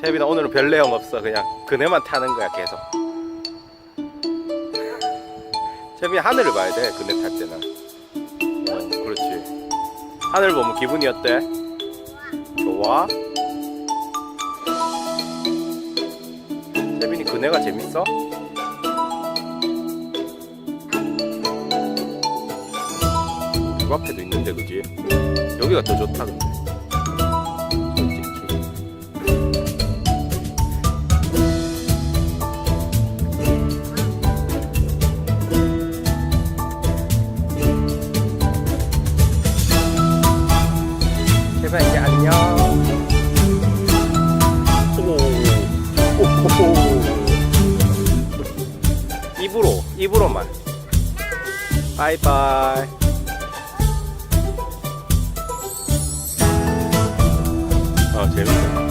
채빈아 오늘은 별 내용 없어 그냥 그네만 타는 거야 계속 채빈이 하늘을 봐야 돼 그네 탈 때는 어 그렇지 하늘 보면 기분이 어때? 좋아? 채빈이 그네가 재밌어? 그 앞에도 있는데 그지? 여기가 더 좋다 근데 솔직히 제발 이제 안녕. 입으로, 입으로만. 바이바이. 어, 재밌어.